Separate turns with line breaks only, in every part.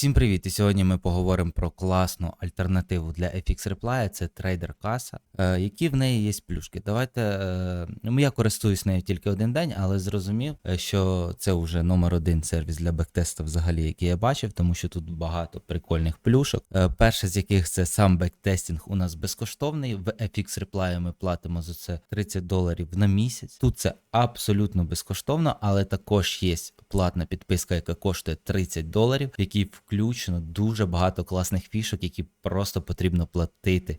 Всім привіт! І сьогодні ми поговоримо про класну альтернативу для FX Reply, це трейдер каса. Е, які в неї є плюшки? Давайте. Е, ну, я користуюсь нею тільки один день, але зрозумів, е, що це вже номер один сервіс для бектесту взагалі, який я бачив, тому що тут багато прикольних плюшок. Перше з яких це сам бектестінг у нас безкоштовний. В FX Reply ми платимо за це 30 доларів на місяць. Тут це абсолютно безкоштовно, але також є платна підписка, яка коштує 30 доларів, в включено дуже багато класних фішок, які просто потрібно платити.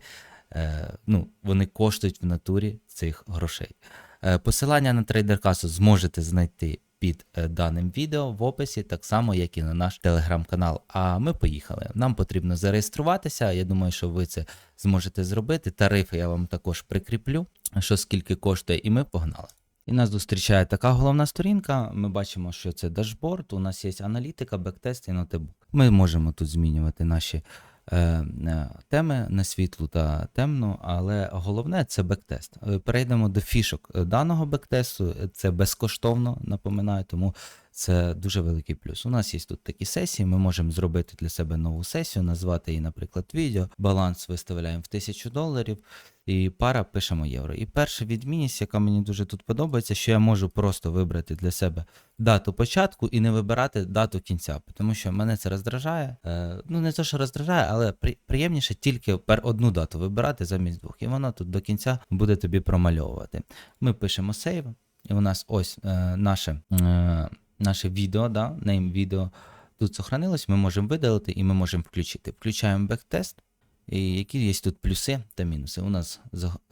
Е, ну, Вони коштують в натурі цих грошей. Е, посилання на трейдеркасу зможете знайти під е, даним відео в описі, так само, як і на наш телеграм-канал. А ми поїхали. Нам потрібно зареєструватися. Я думаю, що ви це зможете зробити. Тарифи я вам також прикріплю, що скільки коштує, і ми погнали. І нас зустрічає така головна сторінка. Ми бачимо, що це дашборд. У нас є аналітика, бектест і нотебук. Ми можемо тут змінювати наші е, е, теми на світлу та темну, але головне це бектест. Е, Перейдемо до фішок е, даного бектесту. Це безкоштовно, напоминаю, тому це дуже великий плюс. У нас є тут такі сесії. Ми можемо зробити для себе нову сесію, назвати її, наприклад, відео. Баланс виставляємо в 1000 доларів. І пара пишемо євро. І перша відмінність, яка мені дуже тут подобається, що я можу просто вибрати для себе дату початку і не вибирати дату кінця, тому що мене це роздражає. Е, ну не те, що роздражає, але при, приємніше тільки пер одну дату вибирати замість двох. І вона тут до кінця буде тобі промальовувати. Ми пишемо сейв, і у нас ось е, наше, е, наше відео, да, name відео тут сохранилось, ми можемо видалити і ми можемо включити. Включаємо бектест. І які є тут плюси та мінуси. У нас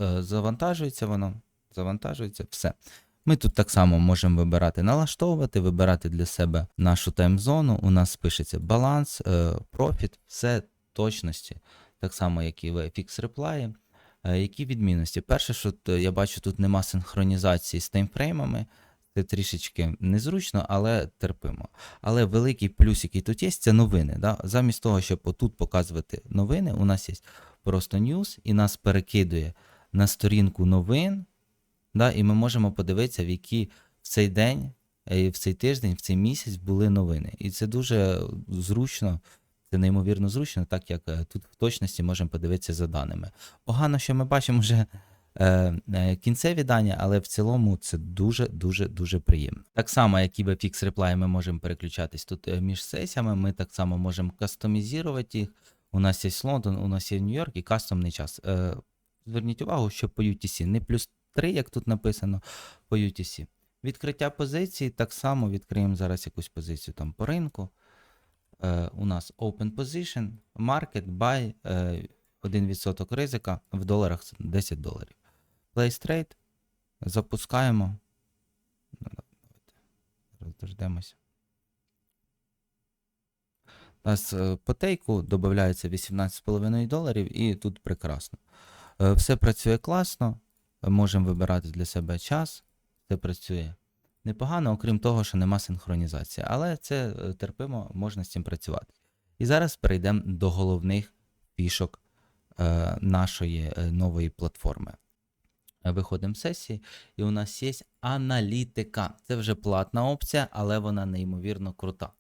е, завантажується воно, завантажується все. Ми тут так само можемо вибирати, налаштовувати, вибирати для себе нашу таймзону. У нас пишеться баланс, е, профіт, все точності, так само, як і в FX Reply. Е, Які відмінності? Перше, що я бачу, тут нема синхронізації з таймфреймами. Це трішечки незручно, але терпимо. Але великий плюс, який тут є, це новини. Да? Замість того, щоб отут показувати новини, у нас є просто news, і нас перекидує на сторінку новин, да? і ми можемо подивитися, в які в цей день, е, в цей тиждень, в цей місяць були новини. І це дуже зручно, це неймовірно зручно, так як е, тут в точності можемо подивитися за даними. Погано, що ми бачимо вже кінцеві дані, але в цілому це дуже-дуже дуже приємно. Так само, як і в FX Reply, ми можемо переключатись тут е, між сесіями, ми так само можемо кастомізувати їх. У нас є Лондон, у нас є Нью-Йорк і кастомний час. Е, зверніть увагу, що по UTC не плюс 3, як тут написано, по UTC. Відкриття позиції, так само відкриємо зараз якусь позицію там по ринку. Е, у нас Open Position, Market, Buy, е, 1% ризика в доларах 10 доларів. Place Trade. Запускаємо. Ну, давайте. Зараз дождемося. У нас е, по тейку додається 18,5 доларів, і тут прекрасно. Е, Все працює класно. Можемо вибирати для себе час. Все працює непогано, окрім того, що нема синхронізації. Але це е, терпимо, можна з цим працювати. І зараз перейдемо до головних фішок нашої нової платформи. Е, Виходимо з сесії, і у нас є аналітика. Це вже платна опція, але вона неймовірно крута.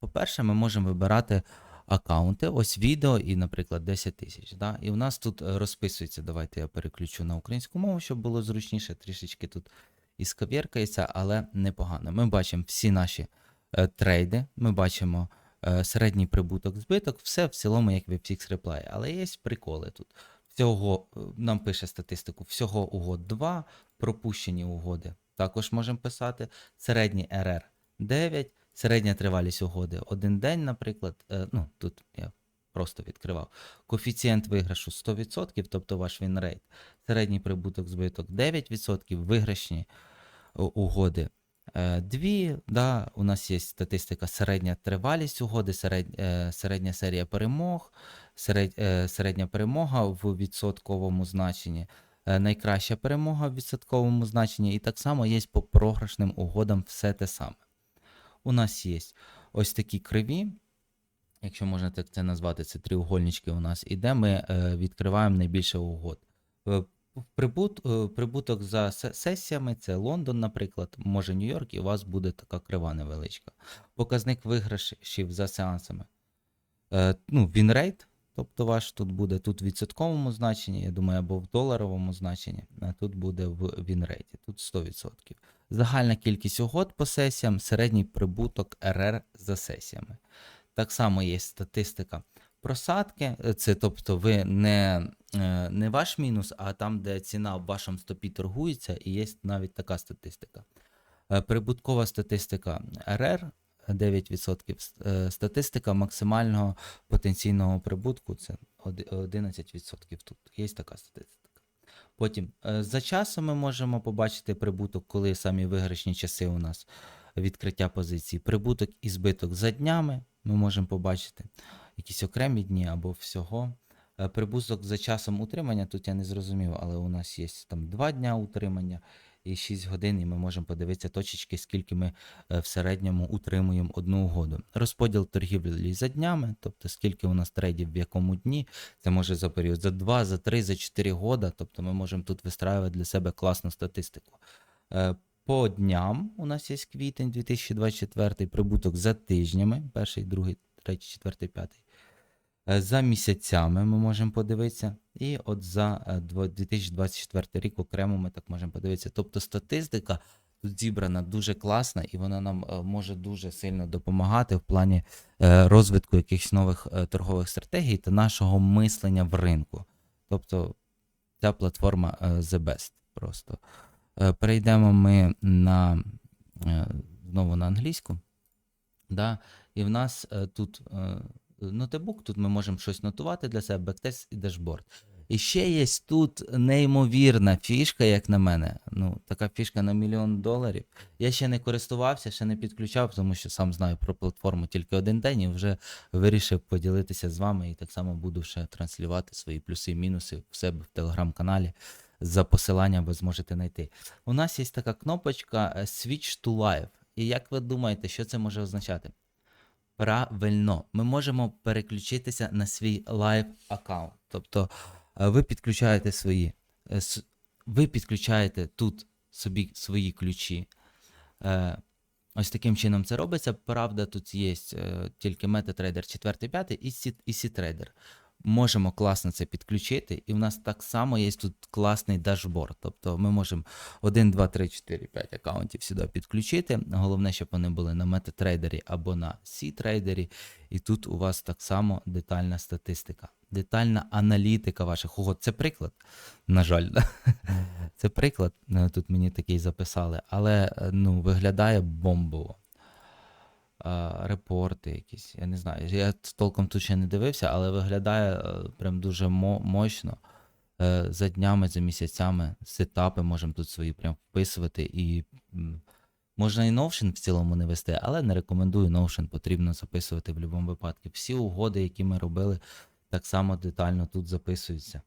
По-перше, ми можемо вибирати аккаунти, ось відео і, наприклад, 10 тисяч. Да? І у нас тут е, розписується. Давайте я переключу на українську мову, щоб було зручніше. Трішечки тут і сковіркається, але непогано. Ми бачимо всі наші е, трейди, ми бачимо е, середній прибуток, збиток, все в цілому, як в FX Reply. Але є приколи тут. Всього е, нам пише статистику, всього угод 2, пропущені угоди. Також можемо писати. Середній РР 9, середня тривалість угоди 1 день, наприклад. Е, ну, тут я просто відкривав. Коефіцієнт виграшу 100%, тобто ваш вінрейт. Середній прибуток збиток 9%, виграшні угоди. Е, Дві, да, у нас є статистика середня тривалість угоди, серед, е, середня серія перемог, серед, е, середня перемога в відсотковому значенні, найкраща перемога в відсотковому значенні, і так само є по програшним угодам все те саме. У нас є ось такі криві, якщо можна так це назвати, це треугольнички у нас, і де ми відкриваємо найбільше угод. Прибут, е, прибуток за сесіями це Лондон, наприклад, може Нью-Йорк, і у вас буде така крива невеличка. Показник виграшів за сеансами. Е, ну, Вінрейт, тобто ваш тут буде тут в відсотковому значенні, я думаю, або в доларовому значенні, а тут буде в вінрейті, тут 100%. Загальна кількість угод по сесіям, середній прибуток РР за сесіями. Так само є статистика просадки, е, це тобто ви не, е, не ваш мінус, а там, де ціна в вашому стопі торгується, і є навіть така статистика. Е, Прибуткова статистика РР 9%, е, статистика максимального потенційного прибутку це 11% тут. Є така статистика. Потім за часом ми можемо побачити прибуток, коли самі виграшні часи у нас відкриття позицій. Прибуток і збиток за днями ми можемо побачити якісь окремі дні або всього. Е, Прибуток за часом утримання, тут я не зрозумів, але у нас є там 2 дня утримання і 6 годин, і ми можемо подивитися точечки, скільки ми е, в середньому утримуємо одну угоду. Розподіл торгівлі за днями, тобто скільки у нас трейдів в якому дні, це може за період за 2, за 3, за 4 года, тобто ми можемо тут вистраювати для себе класну статистику. Е, По дням у нас є квітень 2024, прибуток за тижнями, перший, другий, третій, четвертий, п'ятий. Е, За місяцями ми можемо подивитися. І от за е, 2024 рік окремо ми так можемо подивитися. Тобто статистика тут зібрана дуже класна, і вона нам е, може дуже сильно допомагати в плані е, розвитку якихось нових е, торгових стратегій та нашого мислення в ринку. Тобто ця платформа е, The Best просто. Е, Перейдемо ми на е, знову на англійську. Да? І в нас е, тут нотебук, тут ми можемо щось нотувати для себе, бектест і дашборд. І ще є тут неймовірна фішка, як на мене. Ну, така фішка на мільйон доларів. Я ще не користувався, ще не підключав, тому що сам знаю про платформу тільки один день і вже вирішив поділитися з вами і так само буду ще транслювати свої плюси і мінуси в себе в телеграм-каналі. За посиланням ви зможете знайти. У нас є така кнопочка е, Switch to Live. І як ви думаєте, що це може означати? Правильно, ми можемо переключитися на свій лайв аккаунт. Тобто е, ви підключаєте свої, е, ви підключаєте тут собі свої ключі. Е, Ось таким чином це робиться. Правда, тут є тільки MetaTrader 4, 5 і Сі- і C-Trader. Можемо класно це підключити, і в нас так само є тут класний дашборд. Тобто ми можемо 1, 2, 3, 4, 5 аккаунтів сюди підключити. Головне, щоб вони були на MetaTrader або на C-Trader. І тут у вас так само детальна статистика, детальна аналітика ваших угод. Це приклад, на жаль, це приклад. е, Тут мені такий записали, але е, ну, виглядає бомбово. А, репорти якісь, я не знаю. Я толком тут ще не дивився, але виглядає е, прям дуже мо- мощно. Е, За днями, за місяцями, сетапи можемо тут свої прям вписувати. І можна і Notion в цілому не вести, але не рекомендую Notion, потрібно записувати в будь-якому випадку. Всі угоди, які ми робили, так само детально тут записуються.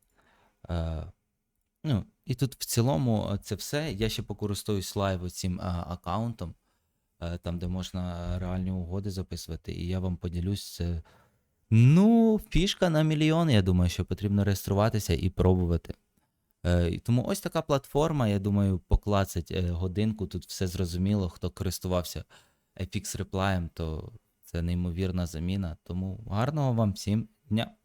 Е, Ну, і тут в цілому е, це все. Я ще покористуюсь лайв цим аккаунтом, е, там, де можна реальні угоди записувати, і я вам поділюсь. Ну, фішка на мільйон. Я думаю, що потрібно реєструватися і пробувати. Е, тому ось така платформа, я думаю, поклацать е, годинку, тут все зрозуміло. Хто користувався FX Reply, то це неймовірна заміна. Тому гарного вам всім дня!